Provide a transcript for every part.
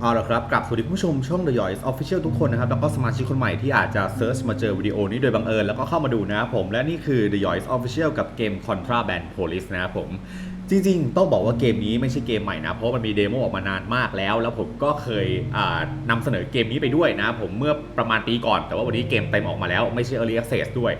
เอาละครับกลับสวัสดีคุณผู้ชมช่อง The Yoys Official ทุกคนนะครับ แล้วก็สมาชิกคนใหม่ที่อาจจะเซิร์ชมาเจอวิดีโอนี้โดยบังเอิญ แล้วก็เข้ามาดูนะครับผม และนี่คือ The Yoys Official กับเกม Contraband Police นะครับผม จริงๆ ต้องบอกว่าเกมนี้ไม่ใช่เกมใหม่นะ เพราะมันมีเดโมออกมานานมากแล้ว แล้วผมก็เคยอ่านำเสนอเกมนี้ไปด้วยนะผมเมื่อประมาณปีก่อน แต่ว่าวันนี้เกมเต็มออกมาแล้วไม่ใช่ Early Access ด้วย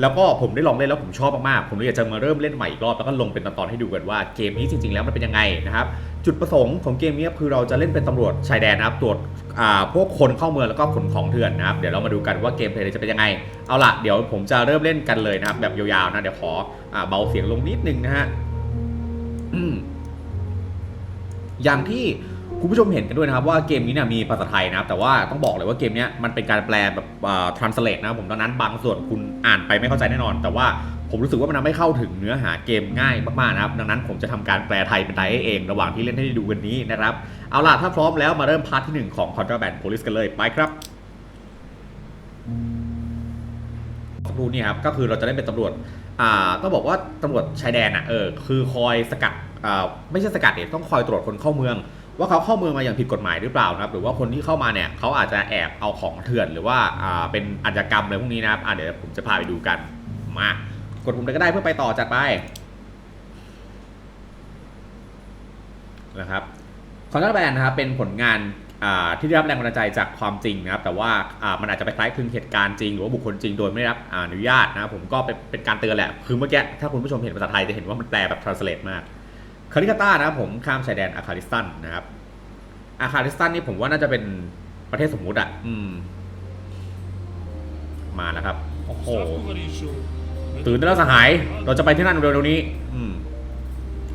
แล้วก็ผมได้ลองเล่นแล้วผมชอบมากๆ ผมเลยอยากจะมาเริ่มเล่นใหม่อีกรอบแล้วก็ลงเป็นตอนๆให้ดูกันว่าเกมนี้จริงๆ แล้วมันเป็นยังไงนะครับ จุดประสงค์ของเกมนี้คือเราจะเล่นเป็นตำรวจชายแดนนะครับตรวจอาพวกคนเข้าเมืองแล้วก็ขนของเถื่อนนะครับ เดี๋ยวเรามาดูกันว่าเกมเพลย์จะเป็นยังไง เอาล่ะเดี๋ยวผมจะเริ่มเล่นกันเลยนะครับ แบบยาวๆนะเดี๋ยวขออเบาเสียงลงนิดนึงนะฮะอย่างที่ คุณผู้ชมเห็นกันด้วยนะครับว่าเกมนี้เนี่ยมีภาษาไทยนะครับแต่ว่าต้องบอกเลยว่าเกมนี้มันเป็นการแปลแบบอ่า translate นะครับผมดังนั้นบางส่วนคุณอ่านไปไม่เข้าใจแน่นอน แต่ว่าผมรู้สึกว่ามันทำให้เข้าถึงเนื้อหาเกมง่ายมากๆนะครับดังนั้นผมจะทำการแปลไทยเป็นไทยให้เอง ระหว่างที่เล่นให้ดูกันนี้นะครับเอาล่ะถ้าพร้อมแล้วมาเริ่มพาร์ทที่หนึ่งของ Contraband Police กันเลยไปครับสักครู่นี่ครับก็คือเราจะได้เป็นตำรวจอ่าต้องบอกว่าตำรวจชายแดนอะเออคือคอยสกัดอ่าไม่ใช่สกัดเนี่ยต้องคอยตรวจคนเข้าเมือง ว่าเขาเข้าเมืองมาอย่างผิดกฎหมายหรือเปล่านะครับหรือว่าคนที่เข้ามาเนี่ยเขาอาจจะแอบเอาของเถื่อน หรือว่าอ่าเป็นอาชญากรรมอะไรพวกนี้นะครับอ่าเดี๋ยวผมจะพาไปดูกันมากดปุ่มใดก็ได้เพื่อไปต่อจัดไปนะครับคอนเทนต์แบนนะครับเป็นผลงานที่ได้รับแรงบันดาลใจจากความจริงนะครับ แต่ว่ามันอาจจะไปคล้ายคลึงเหตุการณ์จริง หรือว่าบุคคลจริงโดยไม่ได้รับอนุญาตนะครับผมก็เป็นเป็นการเตือนแหละ คือเมื่อกี้ถ้าคุณผู้ชมเห็นภาษาไทยจะเห็นว่ามันแปลแบบ translate มาก คาริกาต้านะครับผมข้ามชายแดนอาคาริสตันนะครับ อาคาริสตันนี่ผมว่าน่าจะเป็นประเทศสมมุติอะ อืม มาแล้วครับ โอ้โห ตื่นได้แล้วสหาย เราจะไปที่นั่นเร็วๆนี้ อืม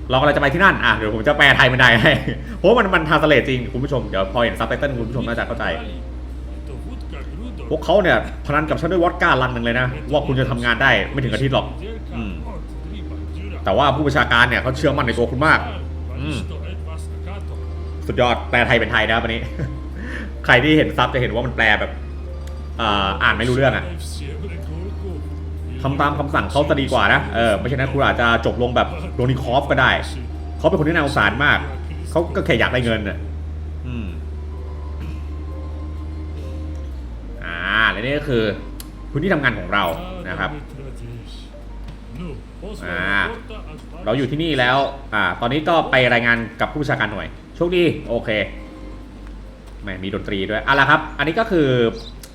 เรากำลังจะไปที่นั่น อะ เดี๋ยวผมจะแปลไทยเป็นไทยให้ เพราะมันมันทาสเลจริง คุณผู้ชม เดี๋ยวพอเห็นซับไตเติลคุณผู้ชมน่าจะเข้าใจ พวกเขาเนี่ยพนันกับฉันด้วยวอดก้าลังหนึ่งเลยนะ ว่าคุณจะทำงานได้ไม่ถึงอาทิตย์หรอก อืม แต่ว่าผู้บัญชาการเนี่ยเขาเชื่อมั่นในตัวคุณมากอืมสุดยอดแปลไทยเป็นไทยนะวันนี้ ใครที่เห็นซับจะเห็นว่ามันแปลแบบอ่านไม่รู้เรื่องอะทำตามคำสั่งเขาจะดีกว่านะเออไม่ใช่นั้นคุณอาจจะจบลงแบบโรนิคอฟก็ได้ เขาเป็นคนที่น่าสงสารมาก เขาก็แค่อยากได้เงินน่ะอืมอ่าและนี่ก็คือพื้นที่ทำงานของเรานะครับ อ่าเราอยู่ที่นี่แล้วอ่าตอนนี้ก็ไปรายงานกับผู้บัญชาการหน่วยโชคดีโอเคแหม่มีดนตรีด้วยเอาละครับ อันนี้ก็คือ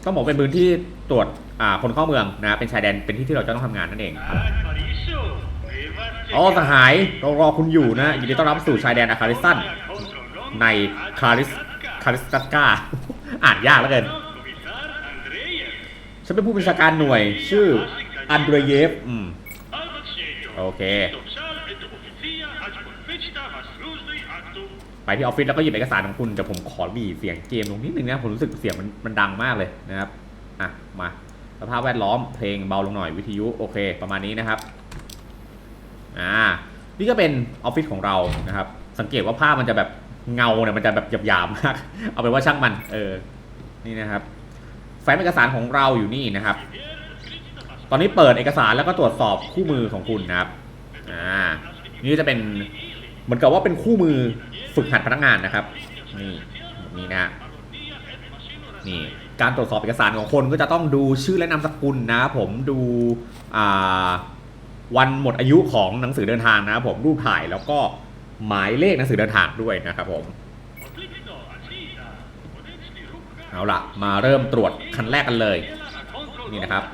ต้องบอกเป็นพื้นที่ตรวจอ่าคนเข้าเมืองนะเป็นชายแดนเป็นที่ที่เราจะต้องทำงานนั่นเองอ๋อสหายเรารอคุณอยู่นะยินดีต้อนรับสู่ชายแดนอาคาริสันในคาริสคาริสตัสกาอ่านยากแล้วเกินฉันเป็นผู้บัญชาการหน่วย ชื่ออันเดรเยฟอืม โอเค ไปที่ออฟฟิศแล้วก็หยิบเอกสารของคุณแต่ผมขอบีบเสียงเกมลงนิดนึงนะผมรู้สึกเสียงมันมันดังมากเลยนะครับอะมาสภาพแวดล้อมเพลงเบาลงหน่อยวิทยุโอเค ประมาณนี้นะครับอ่านี่ก็เป็นออฟฟิศของเรานะครับ สังเกตว่าภาพมันจะแบบเงาเนี่ยมันจะแบบหยาบๆมาก เอาเป็นว่าช่างมัน เออ นี่นะครับแฟ้มเอกสารของเราอยู่นี่นะครับ ตอนนี้เปิดเอกสารแล้วก็ตรวจสอบคู่มือของคุณนะครับอ่านี่จะเป็นเหมือนกับว่าเป็นคู่มือฝึกหัดพนักงานนะครับนี่แบบนี้นะฮะนี่การตรวจสอบเอกสารของคนก็จะต้องดูชื่อและนามสกุลนะครับผมดูอ่าวันหมดอายุของหนังสือเดินทางนะครับผมรูปถ่ายแล้วก็หมายเลขหนังสือเดินทางด้วยนะครับผมเอาละมาเริ่มตรวจคันแรกกันเลย นี่นะครับ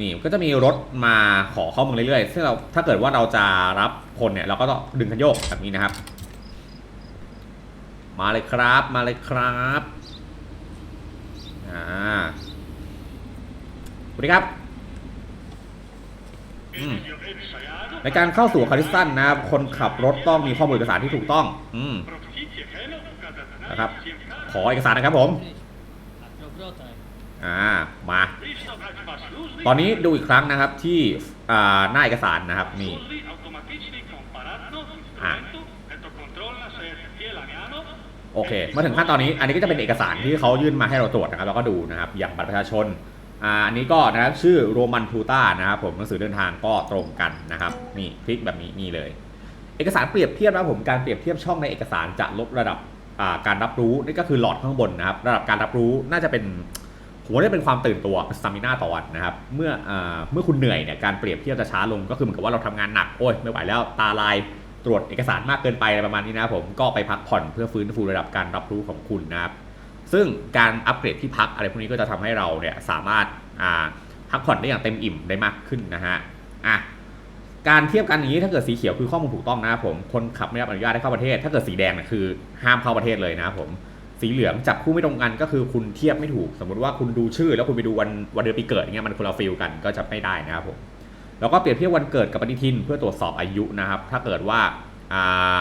นี่ก็จะมีรถมาขอเข้าเมืองเรื่อยๆ ซึ่งเราถ้าเกิดว่าเราจะรับคนเนี่ยเราก็ต้องดึงคันโยกแบบนี้นะครับ มาเลยครับ มาเลยครับอ่าสวัสดีครับอืมในการเข้าสู่คาริสตันนะครับ คนขับรถต้องมีข้อมูลเอกสารที่ถูกต้อง อืมนะครับ ขอเอกสารนะครับผม อ่ามาตอนนี้ดูอีกครั้งนะครับที่หน้าเอกสารนะครับนี่โอเคมาถึงขั้นตอนนี้อันนี้ก็จะเป็นเอกสารที่เขายื่นมาให้เราตรวจนะครับแล้วก็ดูนะครับอย่างบัตรประชาชนอ่าอันนี้ก็นะครับชื่อโรมันพูต้านะครับผมหนังสือเดินทางก็ตรงกันนะครับนี่คลิกแบบนี้นี่เลย เอกสารเปรียบเทียบนะผมการเปรียบเทียบช่องในเอกสารจะลดระดับการรับรู้นี่ก็คือหลอดข้างบนนะครับ ระดับการรับรู้น่าจะเป็น ผมว่าได้เป็นความตื่นตัวสตามินาต่อวันนะครับเมื่ออเมื่อคุณเหนื่อยเนี่ยการเปรียบเทียบจะช้าลงก็คือเหมือนกับว่าเราทำงานหนักโอ้ยไม่ไหวแล้วตาลายตรวจเอกสารมากเกินไปอะไรประมาณนี้นะผมก็ไปพักผ่อนเพื่อฟื้นฟูระดับการรับรู้ของคุณนะครับซึ่งการอัปเกรดที่พักอะไรพวกนี้ก็จะทำให้เราเนี่ยสามารถาพักผ่อนได้อย่างเต็มอิ่มได้มากขึ้นนะฮะอะการเทียบกันอย่างนี้ถ้าเกิดสีเขียวคือข้อมูลถูกต้องนะครับผมคนขับไม่รับอนุญาตให้เข้าประเทศ ถ้าเกิดสีแดงนี่ยคือห้ามเข้าประเทศเลยนะครับผม สีเหลืองจับคู่ไม่ตรงกันก็คือคุณเทียบไม่ถูก สมมติว่าคุณดูชื่อ แล้วคุณไปดูวันวันเดือนปีเกิดอย่เงี้ยมันคนละฟิลกันก็จะไม่ได้นะครับผมแล้วก็เปรียบเทียบวันเกิดกับปฏิทินเพื่อตรวจสอบอายุนะครับ ถ้าเกิดว่าอ่า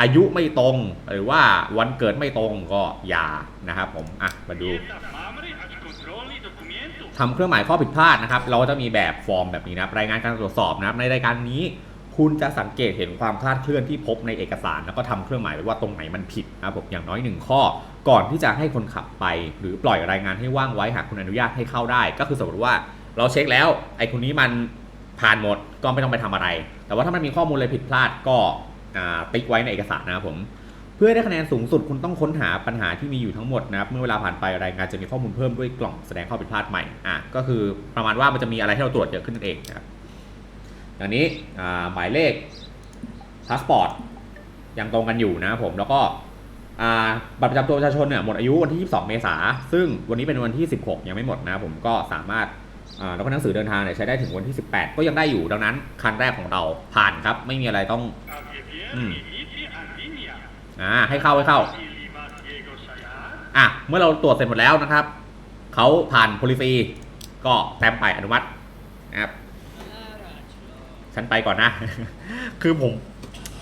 อายุไม่ตรง หรือว่าวันเกิดไม่ตรงก็อย่านะครับผมอะมาดูทำเครื่องหมายข้อผิดพลาดนะครับ เราจะมีแบบฟอร์มแบบนี้นะครับรายงานการตรวจสอบนะครับในรายการนี้ คุณจะสังเกตเห็นความคลาดเคลื่อนที่พบในเอกสาร แล้วก็ทำเครื่องหมายไว้ว่าตรงไหนมันผิดนะครับผมอย่างน้อยหนึ่งข้อ ก่อนที่จะให้คนขับไป หรือปล่อยรายงานให้ว่างไว้หากคุณอนุญาตให้เข้าได้ ก็คือสมมติว่าเราเช็คแล้วไอ้คนนี้มันผ่านหมดก็ไม่ต้องไปทำอะไร แต่ว่าถ้ามันมีข้อมูลอะไรผิดพลาดก็ติ๊กไว้ในเอกสารนะครับผมเพื่อได้คะแนนสูงสุดคุณต้องค้นหาปัญหาที่มีอยู่ทั้งหมดนะครับ เมื่อเวลาผ่านไปรายงานจะมีข้อมูลเพิ่มด้วยกล่องแสดงข้อผิดพลาดใหม่อะก็คือประมาณว่ามันจะมีอะไรให้เราตรวจเยอะขึ้นนั่นเองนะครับ อย่างนี้หมายเลขพาสปอร์ตยังตรงกันอยู่นะผมแล้วก็บัตรประจำตัวประชาชนเนี่ยหมดอายุวันที่ 22 เมษาซึ่งวันนี้เป็นวันที่ 16 ยังไม่หมดนะผมก็สามารถแล้วก็หนังสือเดินทางเนี่ยใช้ได้ถึงวันที่ 18 ก็ยังได้อยู่ดังนั้นคันแรกของเราผ่านครับ ไม่มีอะไรต้องอ่าให้เข้าให้เข้าอะเมื่อเราตรวจเสร็จหมดแล้วนะครับเขาผ่าน policy ก็แต้มไปอนุมัตินะครับ ฉันไปก่อนนะ คือผม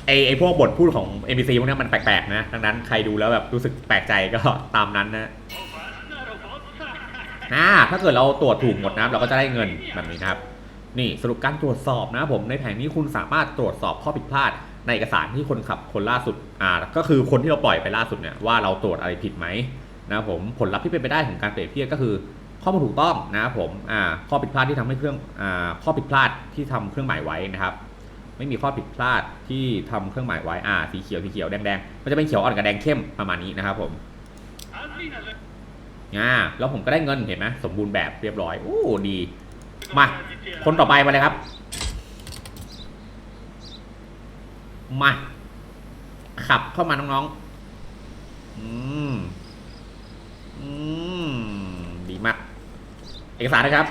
ไอไอพวกบทพูดของ NPC พวกนี้มันแปลกๆนะ ดังนั้นใครดูแล้วแบบรู้สึกแปลกใจก็ตามนั้นนะอ่าถ้าเกิดเราตรวจถูกหมดนะเราก็จะได้เงินแบบนี้นะครับ นี่สรุปการตรวจสอบนะผมในแผนนี้คุณสามารถตรวจสอบข้อผิดพลาด ในเอกสารที่คนขับคนล่าสุดอ่าก็คือคนที่เราปล่อยไปล่าสุดเนี่ยว่าเราตรวจอะไรผิดไหมนะผมผลลัพธ์ที่เป็นไปได้ของการเปรียบเทียบก็คือ ข้อมูลถูกต้องนะครับผมอ่าข้อผิดพลาดที่ทำให้เครื่องอ่าข้อผิดพลาดที่ทำเครื่องหมายไว้นะครับ ไม่มีข้อผิดพลาดที่ทำเครื่องหมายไว้อ่าสีเขียวสีเขียวแดงแดงมันจะเป็นเขียวอ่อนกับแดงเข้มประมาณนี้นะครับผมอ่าแล้วผมก็ได้เงินเห็นไหมสมบูรณ์แบบเรียบร้อยโอ้ดีมาคนต่อไปมาเลยครับมาขับเข้ามาน้องๆ อืม อืม ดีมาก เอกสารนะครับ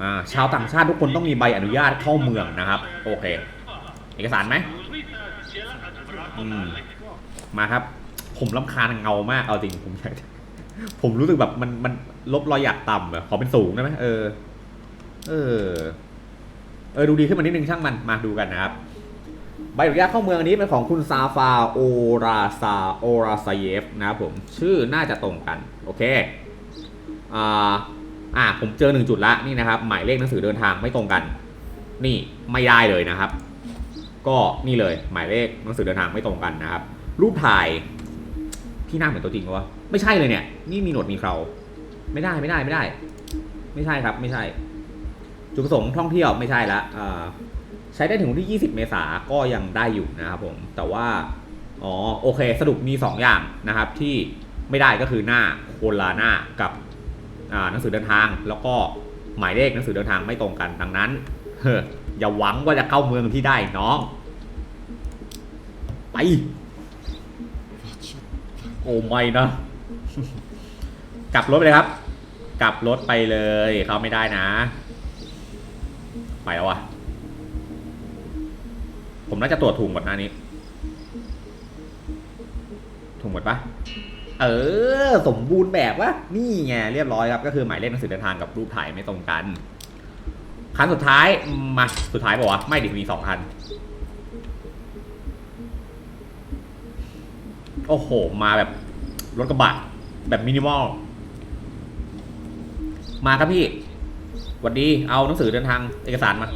อ่าชาวต่างชาติทุกคนต้องมีใบอนุญาตเข้าเมืองนะครับ โอเค เอกสารไหมอืมมาครับ ผมลำคาญเงามากเอาจริงผมอยากผมรู้สึกแบบมันมันลบรอยหยักต่ำอะขอเป็นสูงได้ไหมเออ เออ เออ ดูดีขึ้นมานิดนึงช่างมันมาดูกันนะครับ ใบอนุญาตเข้าเมืองอันนี้เป็นของคุณซาฟาโอราซาโอราซาเยฟนะครับผม ชื่อน่าจะตรงกัน โอเค อ่าอ่าผมเจอหนึ่งจุดละนี่นะครับ หมายเลขหนังสือเดินทางไม่ตรงกัน นี่ไม่ได้เลยนะครับ ก็นี่เลยหมายเลขหนังสือเดินทางไม่ตรงกันนะครับ รูปถ่ายพี่หน้าเหมือนตัวจริงวะไม่ใช่เลยเนี่ย นี่มีหนวดมีเคราไม่ได้ไม่ได้ไม่ได้ ไม่ใช่ครับ ไม่ใช่ จุดประสงค์ท่องเที่ยวไม่ใช่ละอ่าใช้ได้ถึงวันที่ 20 เมษาก็ยังได้อยู่นะครับผม แต่ว่าอ๋อโอเค สรุปมี 2 อย่างนะครับ ที่ไม่ได้ก็คือหน้าโคนลาหน้ากับ หนังสือเดินทาง แล้วก็หมายเลขหนังสือเดินทางไม่ตรงกันดังนั้นเฮออย่าหวังว่าจะเข้าเมืองที่ได้น้อง ไปโอ้ไม่นะกลับรถไปเลยครับ กลับรถไปเลยเข้าไม่ได้นะ ไปแล้ววะผมน่าจะตรวจถูกหมดน้านี้ถูกหมดปะ เออ สมบูรณ์แบบวะนี่ไงเรียบร้อยครับ ก็คือหมายเลขหนังสือเดินทางกับรูปถ่ายไม่ตรงกันคันสุดท้ายมาสุดท้ายบอกว่าไม่ดิมีสองคัน โอ้โห มาแบบรถกระบะแบบมินิมอล มาครับพี่สวัสดีเอาหนังสือเดินทางเอกสารมา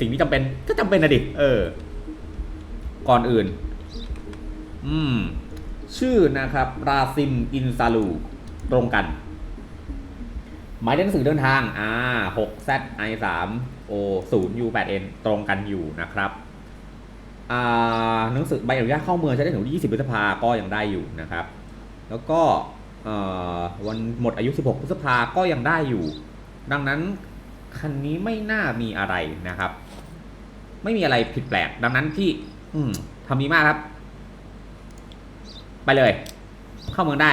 สิ่งที่จำเป็นก็จำเป็นนะดิ เออ ก่อนอื่น อืม ชื่อนะครับราซิมอินซาลูตรงกัน หมายเลขหนังสือเดินทางอ่า6 Z I 3 O 0 U 8 N ตรงกันอยู่นะครับอ่าหนังสือใบอนุญาตเข้าเมืองใช้ได้ถึงวันที่20พฤษภาก็ยังได้อยู่นะครับ แล้วก็วันหมดอายุ 16 พฤษภาก็ยังได้อยู่ ดังนั้นคันนี้ไม่น่ามีอะไรนะครับ ไม่มีอะไรผิดแปลก ดังนั้นพี่ทำดีมากครับ ไปเลย เข้าเมืองได้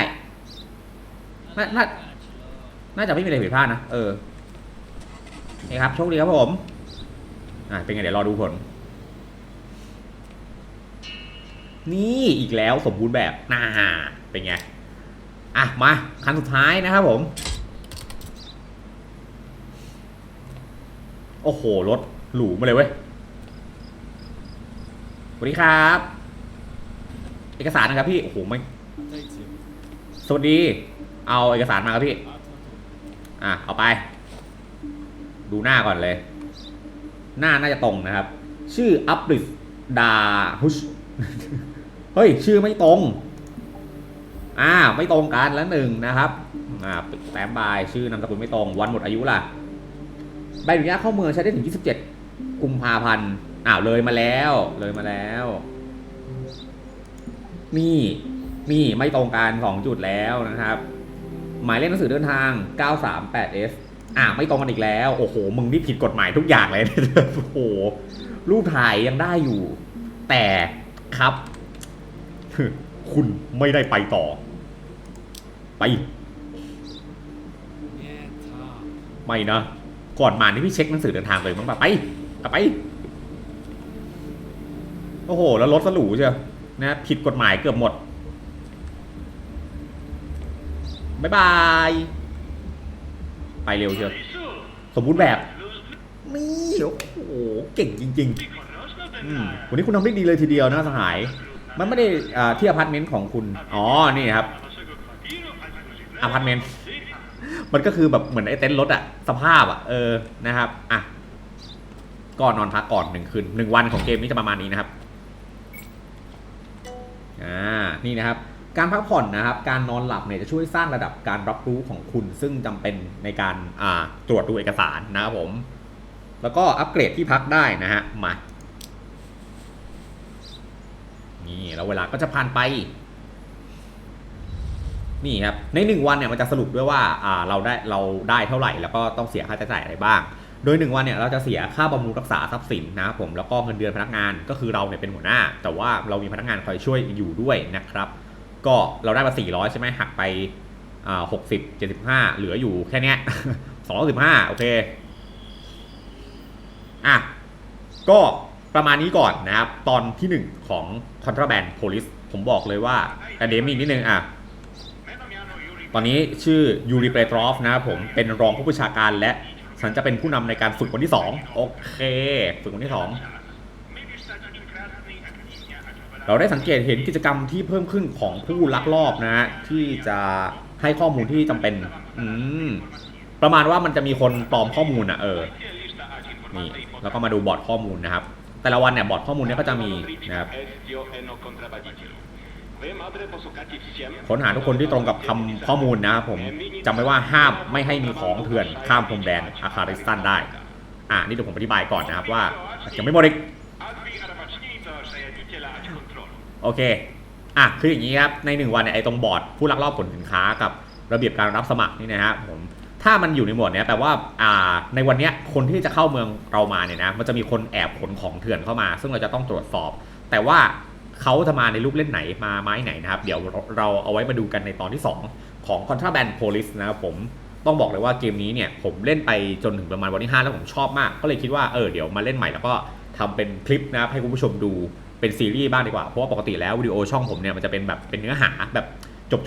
น่าน่าน่าจะไม่มีอะไรผิดพลาดนะ เออ นี่ครับ โชคดีครับผม อ่า เป็นไง เดี๋ยวรอดูผล นี่อีกแล้วสมบูรณ์แบบ น่า เป็นไง อะ มา คันสุดท้ายนะครับผม โอ้โห รถหรูมาเลยเว้ย สวัสดีครับ เอกสารนะครับพี่ โอ้โหไม่สวัสดี เอาเอกสารมาครับพี่ อะ เอาไป ดูหน้าก่อนเลย หน้าน่าจะตรงนะครับ ชื่ออัปริสดาฮุช เฮ้ย ชื่อไม่ตรง อ่า ไม่ตรงกันแล้วหนึ่งนะครับ อ่าแต้มบาย ชื่อนามสกุลไม่ตรง วันหมดอายุล่ะ ใบอนุญาตเข้าเมืองใช้ได้ถึง 27 กุมภาพันธ์ อ้าว เลยมาแล้ว เลยมาแล้ว นี่นี่ไม่ตรงกันสองจุดแล้วนะครับ หมายเลขหนังสือเดินทาง 938S อ่าไม่ตรงกันอีกแล้ว โอ้โห มึงนี่ผิดกฎหมายทุกอย่างเลย โอ้โห รูปถ่ายยังได้อยู่ แต่ครับ คุณไม่ได้ไปต่อ ไป ไม่นะ ก่อนมานี่พี่เช็คหนังสือเดินทางเลยมั้งแบบไปไป โอ้โห แล้วรถสลูเชียว นะผิดกฎหมายเกือบหมดบายบาย ไปเร็วเชียวสมบูรณ์แบบ นี่โอ้โหเก่งจริงๆอืมวันนี้คุณทำได้ดีเลยทีเดียวนะสหาย มันไม่ได้อ่าที่อพาร์ตเมนต์ของคุณ อ๋อ นี่ครับอพาร์ตเมนต์มันก็คือแบบเหมือนไอ้เต็นท์รถอะสภาพอะเออนะครับอะก่อนนอนพักก่อนหนึ่งคืนหนึ่งวันของเกมนี้จะประมาณนี้นะครับ อ่านี่นะครับการพักผ่อนนะครับการนอนหลับเนี่ยจะช่วยสร้างระดับการรับรู้ของคุณซึ่งจำเป็นในการอ่าตรวจดูเอกสารนะครับผม แล้วก็อัปเกรดที่พักได้นะฮะมานี่แล้วเวลาก็จะผ่านไปนี่ครับในหนึ่งวันเนี่ยมันจะสรุปด้วยว่าอ่าเราได้เราได้เท่าไหร่ แล้วก็ต้องเสียค่าใช้จ่ายอะไรบ้าง โดยหนึ่งวันเนี่ยเราจะเสียค่าบำรุงรักษาทรัพย์สินนะครับผมแล้วก็เงินเดือนพนักงานก็คือเราเนี่ยเป็นหัวหน้า แต่ว่าเรามีพนักงานคอยช่วยอยู่ด้วยนะครับ ก็เราได้มา 400 ใช่ไหมหักไปอ่า60 75เหลืออยู่แค่เนี้ย215โอเคอะก็ประมาณนี้ก่อนนะครับ ตอนที่ 1 ของ Contraband Police ผมบอกเลยว่าอันนี้มีอีกนิดนึงอะตอนนี้ชื่อยูริเปโตรฟนะครับผมเป็นรองผู้บัญชาการและ ฉันจะเป็นผู้นำในการฝึกวันที่2โอเค ฝึกวันที่2เราได้สังเกตเห็นกิจกรรมที่เพิ่มขึ้นของผู้ลักลอบนะฮะที่จะให้ข้อมูลที่จำเป็นอืมประมาณว่ามันจะมีคนปลอมข้อมูลอะเออนี่แล้วก็มาดูบอร์ดข้อมูลนะครับ แต่ละวันเนี่ยบอร์ดข้อมูลเนี่ยก็จะมีนะครับ ค้นหาทุกคนที่ตรงกับคำข้อมูลนะครับผมจำไว้ว่าห้ามไม่ให้มีของเถื่อนข้ามพรมแดนอาคาริสตันได้ อ่านี่เดี๋ยวผมอธิบายก่อนนะครับว่ายังไม่หมดอีกโอเค อะคืออย่างนี้ครับ ในหนึ่งวันเนี่ยไอ้ตรงบอร์ดผู้ลักลอบขนสินค้ากับระเบียบการรับสมัครนี่นะฮะผมถ้ามันอยู่ในหมวดนี้แปลว่าอ่าในวันนี้คนที่จะเข้าเมืองเรามาเนี่ยนะมันจะมีคนแอบขนของเถื่อนเข้ามา ซึ่งเราจะต้องตรวจสอบ แต่ว่า เขาจะมาในรูปเล่นไหนมาไม้ไหนนะครับ เดี๋ยวเราเอาไว้มาดูกันในตอนที่ 2 ของ Contraband Police นะครับผมต้องบอกเลยว่าเกมนี้เนี่ยผมเล่นไปจนถึงประมาณวันที่ 5 แล้วผมชอบมาก ก็เลยคิดว่าเออเดี๋ยวมาเล่นใหม่แล้วก็ทำเป็นคลิปนะครับให้คุณผู้ชมดูเป็นซีรีส์บ้างดีกว่า เพราะว่าปกติแล้ววิดีโอช่องผมเนี่ยมันจะเป็นแบบเป็นเนื้อหาแบบ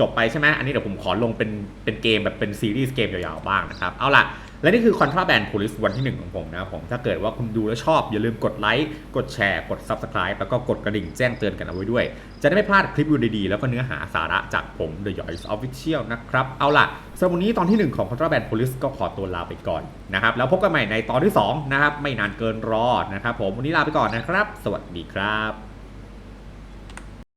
จบๆไปใช่ไหมอันนี้เดี๋ยวผมขอลงเป็นเป็นเกมแบบเป็นซีรีส์เกมยาวๆบ้างนะครับเอาล่ะ และนี่คือ Contraband Police วันที่ 1 ของผมนะผมถ้าเกิดว่าคุณดูแล้วชอบ อย่าลืมกดไลค์กดแชร์ กด Subscribe แล้วก็กดกระดิ่งแจ้งเตือนกันเอาไว้ด้วย จะได้ไม่พลาดคลิปวิดีดีๆ แล้วก็เนื้อหาสาระจากผม The Yoys Official นะครับ เอาล่ะสำหรับวันนี้ตอนที่ 1 ของ Contraband Police ก็ขอตัวลาไปก่อนนะครับแล้วพบกันใหม่ในตอนที่2นะครับไม่นานเกินรอนะครับผมวันนี้ลาไปก่อนนะครับ สวัสดีครับ